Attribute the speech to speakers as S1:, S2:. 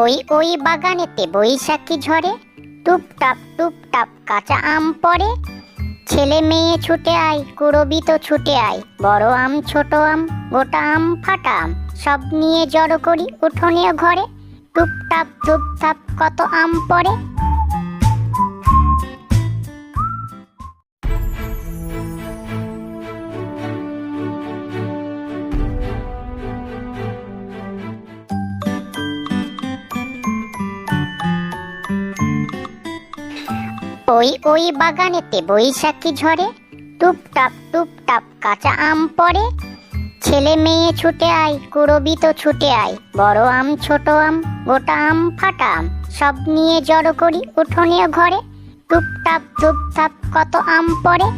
S1: ওই ওই বাগানেতে বৈশাখী ঝরে। টুপটাপ টুপটাপ কাঁচা আম পড়ে। ছেলে মেয়ে ছুটে আয় কুড়বি তো ছুটে আয়। বড় আম, ছোট আম, গোটা আম, ফাটা আম, সব নিয়ে জড়ো করি উঠোনীয় ঘরে। টুপটাপ টুপটাপ কত আম পড়ে। ওই ওই বাগানেতে বৈশাখী ঝরে। টুপটাপ টুপটাপ কাঁচা আম পড়ে। ছেলে মেয়ে ছুটে আয়, কুরবি তো ছুটে আয়। বড় আম, ছোট আম, গোটা আম, ফাটা আম। সব নিয়ে জড়ো করি উঠোনীয় ঘরে। টুপটাপ টুপটাপ কত আম পড়ে।